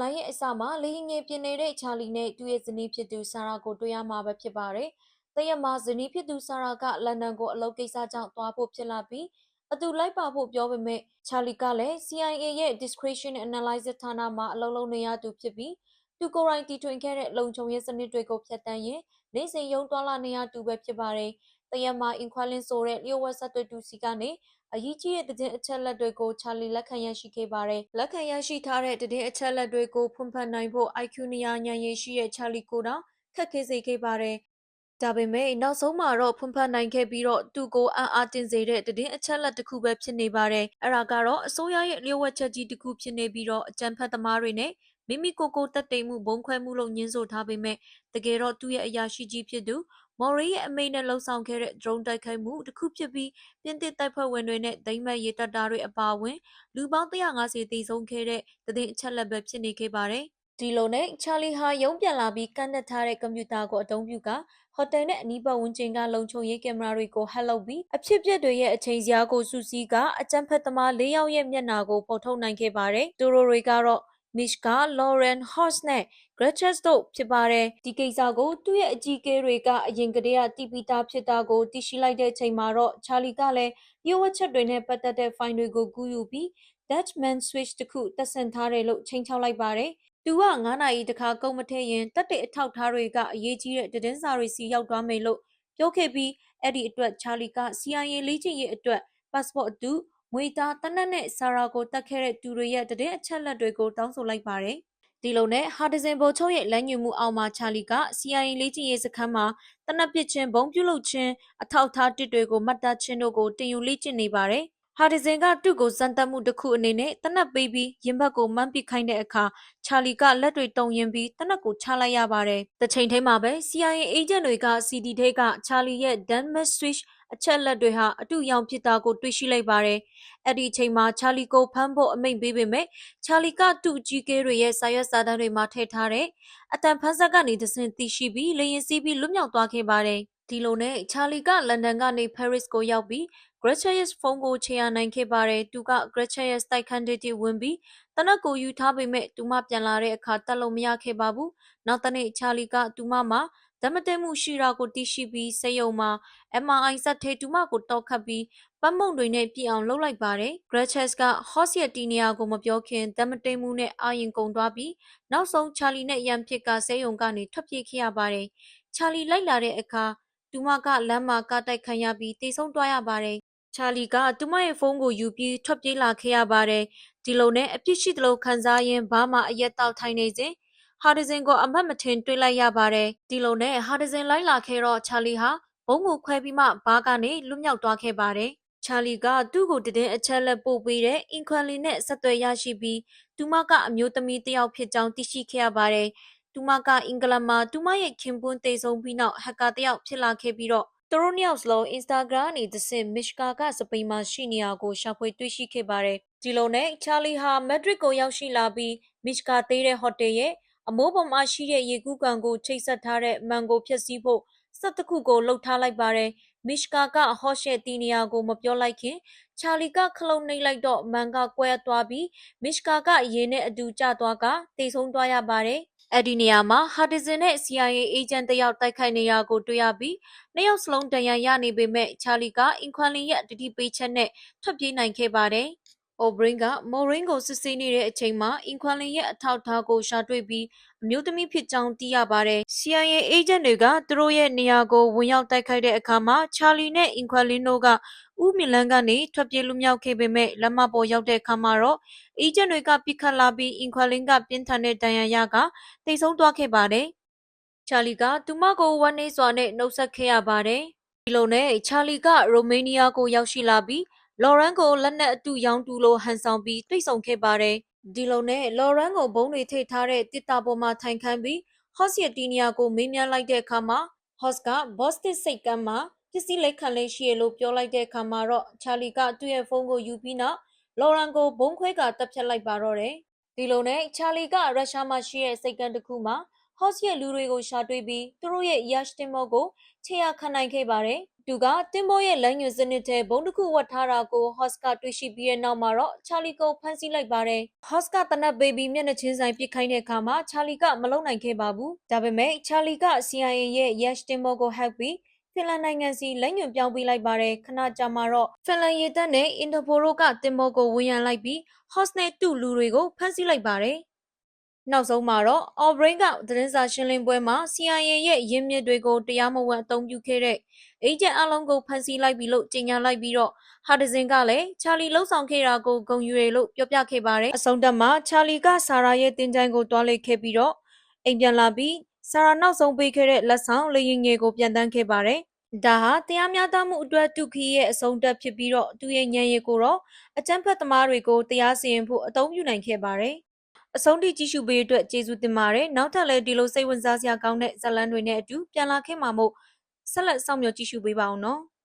လိုင်းရဲ့အစမှာလေရင်ငယ်ပြင်နေတဲ့ချာလီနဲ့သူ့ရဲ့ဇနီးဖြစ်သူဆာရာကိုတွေ့ရမှာပဲဖြစ်ပါတယ်။တရက်မှာဇနီးဖြစ်သူဆာရာကလန်ဒန်ကိုအလုပ်ကိစ္စကြောင့်သွားဖို့ဖြစ်လာပြီးအတူလိုက်ပါဖို့ပြောပေမဲ့ချာလီကလည်း CIA ရဲ့ discretion analysis ဌာနမှာအလုပ်လုပ်နေရသူဖြစ်ပြီးသူကိုယ်တိုင်တီထွင်ခဲ့တဲ့လုံခြုံရေးစနစ်တွေကိုဖျက်ဆီးရင်နေစဉ်ရုံးသွားလာနေရသူပဲဖြစ်ပါတယ်။ တရက်မှာအင်ခွာလင်းဆိုတဲ့လျှို့ဝှက်ဆက်သွယ်သူစီကနေအရေးကြီးတဲ့သတင်းအချက်အလက်တွေကိုချာလီလက်ခံရရှိခဲ့ပါတယ်။လက်ခံရရှိထားတဲ့သတင်းအချက်အလက်တွေကိုဖွင့်ဖတ်နိုင်ဖို့ IQ နေရာဉာဏ်ရည်ရှိတဲ့ချာလီကိုတောင်ခက်ခဲစေခဲ့ပါတယ်။ ဒါပေမဲ့နောက်ဆုံးမှာတော့ဖွင့်ဖတ်နိုင်ခဲ့ပြီးတော့သူ့ကိုအံ့အားတင်စေတဲ့သတင်းအချက်အလက်တစ်ခုပဲဖြစ်နေပါတယ်။အဲ့ဒါကတော့အစိုးရရဲ့လျှို့ဝှက်ချက်ကြီးတစ်ခုဖြစ်နေပြီးတော့အကြံဖတ်သမားတွေနဲ့မိမိကိုယ်ကိုတက်တိမ်မှုဘုံခွဲမှုလို့ညှင်းဆိုထားပေမဲ့တကယ်တော့သူ့ရဲ့အရာရှိကြီးဖြစ်သူမော်ရီရဲ့အမိန့်နဲ့လှုံ့ဆော်ခဲ့တဲ့ drone တိုက်ခိုက်မှုတစ်ခုဖြစ်ပြီးပြင်သစ်တပ်ဖွဲ့ဝင်တွေနဲ့ဒိမ့်မတ်ရေတပ်သားတွေအပါအဝင်လူပေါင်း150သေဆုံးခဲ့တဲ့သတင်းအချက်လက်ပဲဖြစ်နေခဲ့ပါတယ်။ ဒီလိုနဲ့ချာလီဟာရုံးပြန်လာပြီးကန့်နှက်ထားတဲ့ကွန်ပျူတာကိုအသုံးပြုကဟိုတယ်နဲ့အနီးပတ်ဝန်းကျင်ကလုံခြုံရေးကင်မရာတွေကိုဟက်လုပ်ပြီးအဖြစ်ပြက်တွေရဲ့အချိန်စရာကိုစူးစီးကအကြမ်းဖက်သမား၄ယောက်ရဲ့မျက်နှာကိုဖော်ထုတ်နိုင်ခဲ့ပါတယ်။တူရိုတွေကတော့ Mishka, Lauren, Horst နဲ့ Gretchen တို့ဖြစ်ပါတယ်။ဒီကိစ္စကိုသူ့ရဲ့အကြီးအကဲတွေကအရင်ကတည်းကတီးပြီးသားဖြစ်တာကိုသိရှိလိုက်တဲ့ချိန်မှာတော့ချာလီကလည်းလျှို့ဝှက်ချက်တွေနဲ့ပတ်သက်တဲ့ဖိုင်တွေကိုကူးယူပြီး Dutchman switch တစ်ခုတက်ဆင်ထားတယ်လို့ချိန်ချောက်လိုက်ပါတယ်။ သူက9နာရီတခါကုန်မထည့်ရင်တက်တဲ့အထောက်ထားတွေကအရေးကြီးတဲ့သတင်းစာတွေစီရောက်သွားမယ်လို့ပြောခဲ့ပြီးအဲ့ဒီအတွက်ချာလီက CIA လေးချင်းရဲ့အတွက် passport အတူငွေသားတနက်နဲ့ဆာရာကိုတတ်ခဲ့တဲ့သူတွေရဲ့တည်အချက်လက်တွေကိုတောင်းဆိုလိုက်ပါတယ်။ဒီလိုနဲ့ဟာဒဇင်ဘိုချုပ်ရဲ့လမ်းညွှန်မှုအောက်မှာချာလီက CIA လေးချင်းရေးစခန်းမှာတနက်ပစ်ချင်းဘုံပြုလုပ်ခြင်းအထောက်ထားတစ်တွေကိုမှတ်သားခြင်းတို့ကိုတင်ယူလေ့ကျင့်နေပါတယ်။ ဟာဒီဇင်ကသူ့ကိုစမ်းသပ်မှုတစ်ခုအနေနဲ့တနက်ပေးပြီးရင်ဘတ်ကိုမှန်းပစ်ခိုင်းတဲ့အခါချာလီကလက်တွေတုံရင်ပြီးတနက်ကိုချလိုက်ရပါတယ်။တစ်ချိန်ထဲမှာပဲ CIA agent တွေက CD ထဲကချာလီရဲ့ damage switch အချက်လက်တွေဟာအတူရောင်ဖြစ်တာကိုတွေ့ရှိလိုက်ပါတယ်။အဲ့ဒီအချိန်မှာချာလီကိုဖမ်းဖို့အမိန့်ပေးပေမဲ့ချာလီကသူ့အကြီးကဲတွေရဲ့စာရွက်စာတမ်းတွေမှာထည့်ထားတဲ့အတန်ဖန်းဆက်ကနေသစင်သိရှိပြီးလေရင်စီးပြီးလွတ်မြောက်သွားခဲ့ပါတယ်။ဒီလိုနဲ့ချာလီကလန်ဒန်ကနေ Paris ကိုရောက်ပြီး Gracious ဖုန်းကိုချေရနိုင်ခဲ့ပါတယ်။သူက Gracious တိုက်ခန်းတေးဝင်ပြီးတနက်ကိုယူထားပေမဲ့သူမပြန်လာတဲ့အခါတက်လို့မရခဲ့ပါဘူး။နောက်တနေ့ချာလီကသူမမှာ ဓမ္မတဲမှုရှိတာကိုသိရှိပြီးစက်ယုံမှာ MRI စက်ထေတူမကိုတောက်ခတ်ပြီးပတ်မုံတွေနဲ့ပြည့်အောင်လုပ်လိုက်ပါတယ်။ Gracious က Hoss ရဲ့တီနီယာကိုမပြောခင်ဓမ္မတဲမှုနဲ့အာရင်ကုန်သွားပြီးနောက်ဆုံးချာလီနဲ့ရန်ဖြစ်ကစက်ယုံကနေထွက်ပြေးခဲ့ရပါတယ်။ချာလီလိုက်လာတဲ့အခါသူမကလမ်းမှာကားတိုက်ခံရပြီးတေဆုံးသွားရပါတယ်ချာလီကသူမရဲ့ဖုန်းကိုယူပြီးထွက်ပြေးလာခဲ့ရပါတယ်။ဒီလိုနဲ့အပြစ်ရှိသလိုခံစားရင်းဘာမှအရက်တောက်ထိုင်နေစဉ် ဟာဒဇင်ကိုအမတ်မထင်တွေ့လိုက်ရပါတယ်။ဒီလိုနဲ့ဟာဒဇင်လိုက်လာခဲ့တော့ချာလီဟာဘုံကိုခွဲပြီးမှဘားကနေလွတ်မြောက်သွားခဲ့ပါတယ်။ချာလီကသူ့ကိုတည်တဲ့အချက်လက်ပို့ပေးတဲ့အင်ခွန်လီနဲ့ဆက်သွယ်ရရှိပြီးသူမကအမျိုးသမီးတစ်ယောက်ဖြစ်ကြောင်းသိရှိခဲ့ရပါတယ်။သူမကအင်္ဂလန်မှာသူမရဲ့ခင်ပွန်းတေဆုံးပြီးနောက်ဟက်ကာတစ်ယောက်ဖြစ်လာခဲ့ပြီးတော့သူတို့နှစ်ယောက်စလုံး Instagram ကနေတစ်ဆင့် Mishka ကစပိန်မှာရှိနေရကိုရှာဖွေတွေ့ရှိခဲ့ပါတယ်။ဒီလိုနဲ့ချာလီဟာမက်ဒရစ်ကိုရောက်ရှိလာပြီး Mishka သေးတဲ့ဟိုတယ်ရဲ့ အမိုးပေါ်မှာရှိတဲ့ရေကူးကန်ကိုချိတ်ဆက်ထားတဲ့မန်ကိုဖျက်ဆီးဖို့စက်တစ်ခုကိုလှုပ်ထားလိုက်ပါတယ်။မစ်ကာကဟော့ရှဲတီနီယာကိုမပြောလိုက်ခင်ချာလီကခလုံးနှိပ်လိုက်တော့မန်ကကွဲသွားပြီးမစ်ကာကရေနဲ့အတူကျသွားကတိတ်ဆုံးသွားရပါတယ်။အဲ့ဒီနေရာမှာဟာဒီဇင်နဲ့ CIA agent တယောက်တိုက်ခိုက်နေရကိုတွေ့ရပြီးနှစ်ယောက်စလုံးတန်ရန်ရနေပေမဲ့ချာလီကအင်ခွန်လင်ရဲ့တတိပေးချက်နဲ့ထွက်ပြေးနိုင်ခဲ့ပါတယ်။ အိုဘရင်းကမော်ရင်းကိုစစ်ဆေးနေတဲ့အချိန်မှာအင်ခွန်လင်ရဲ့အထောက်ထားကိုရှာတွေ့ပြီးအမျိုးသမီးဖြစ်ကြောင်းသိရပါတယ်။ CIA agent တွေကသူတို့ရဲ့နေရာကိုဝင်ရောက်တိုက်ခိုက်တဲ့အခါမှာချာလီနဲ့အင်ခွန်လင်တို့ကဦးမီလန်ကနေထွက်ပြေးလွတ်မြောက်ခဲ့ပေမဲ့လက်မပေါ်ရောက်တဲ့အခါမှာတော့အေဂျင့်တွေကပြစ်ခတ်လာပြီးအင်ခွန်လင်ကပြင်းထန်တဲ့ဒဏ်ရာရကတိတ်ဆုံးသွားခဲ့ပါတယ်။ချာလီကသူမကိုဝမ်းနေစွာနဲ့နှုတ်ဆက်ခဲ့ရပါတယ်။ဒီလိုနဲ့ချာလီကရိုမေးနီးယားကိုရောက်ရှိလာပြီး လော်ရန်ကိုလက်နက်အတူရောင်းတူလိုဟန်ဆောင်ပြီးတွေ့ဆုံခဲ့ပါတယ်။ဒီလိုနဲ့လော်ရန်ကိုဘုံတွေထိထားတဲ့တစ်တာပေါ်မှာထိုင်ခန်းပြီးဟော့စ်ရဲ့တီနီယာကိုမေးမြန်းလိုက်တဲ့အခါမှာဟော့စ်ကဘော့စတစ်စိတ်ကမ်းမှာပစ္စည်းလက်ခံလေးရှိရလို့ပြောလိုက်တဲ့အခါမှာတော့ချာလီကသူ့ရဲ့ဖုန်းကိုယူပြီးနောက်လော်ရန်ကိုဘုံခွဲကတပ်ဖြတ်လိုက်ပါတော့တယ်။ဒီလိုနဲ့ချာလီကရုရှားမှာရှိတဲ့စိတ်ကမ်းတစ်ခုမှာဟော့စ်ရဲ့လူတွေကိုရှာတွေ့ပြီးသူတို့ရဲ့ yash တင်မောကိုခြေရခံနိုင်ခဲ့ပါတယ်။ သူကတင်ဘောရဲ့လမ်းညွှန်စနစ်ထဲဘုံတစ်ခုဝတ်ထားတာကိုဟော့စ်ကတွေ့ရှိပြီးတဲ့နောက်မှာတော့ချာလီကိုဖမ်းဆီးလိုက်ပါတယ်။ဟော့စ်ကတနက်ဘေဘီမျက်နှာချင်းဆိုင်ပစ်ခိုင်းတဲ့အခါမှာချာလီကမလုံနိုင်ခဲ့ပါဘူး။ဒါပေမဲ့ချာလီက CIA ရဲ့ Yash တင်ဘောကိုဟက်ပြီးဖင်လန်နိုင်ငံစီလက်ညွှန်ပြောင်းပေးလိုက်ပါတယ်ခဏကြာမှာတော့ဖင်လန်ရေတပ်နဲ့အင်တာပိုတို့ကတင်ဘောကိုဝန်ရံလိုက်ပြီး host နဲ့တူလူတွေကိုဖမ်းဆီးလိုက်ပါတယ် နောက်ဆုံးမှာတော့ Obrain ကသတင်းစာရှင်းလင်းပွဲမှာ CIA ရဲ့ရင်းမြစ်တွေကိုတရားမဝင်အသုံးပြုခဲ့တဲ့ agent အလုံးကိုဖမ်းဆီးလိုက်ပြီလို့ကြေညာလိုက်ပြီးတော့ဟာဒဇင်ကလည်းချာလီလှုပ်ဆောင်ခဲ့တာကိုဂုဏ်ယူရလို့ပြောပြခဲ့ပါတယ်အဆုံးတက်မှာချာလီကဆာရာရဲ့တင်ကြိုင်ကိုတွားလိုက်ခဲ့ပြီးတော့အိမ်ပြန်လာပြီးဆာရာနောက်ဆုံးပေးခဲ့တဲ့လက်ဆောင်လေရင်ငယ်ကိုပြန်တန်းခဲ့ပါတယ်ဒါဟာတရားမျှတမှုအတွက်တူခီရဲ့အဆုံးတက်ဖြစ်ပြီးတော့သူရဲ့ညံရည်ကိုတော့အကြမ်းဖက်သမားတွေကိုတရားစီရင်ဖို့အသုံးပြုနိုင်ခဲ့ပါတယ်။ အဆုံးထိကြည့်ရှုပေးတဲ့အတွက်ကျေးဇူးတင်ပါတယ်။နောက်ထပ်လည်းဒီလိုစိတ်ဝင်စားစရာကောင်းတဲ့ဇာတ်လမ်းတွေနဲ့အတူပြန်လာခဲ့မှာမို့ဆက်လက်စောင့်မျှော်ကြည့်ရှုပေးပါအောင်နော်။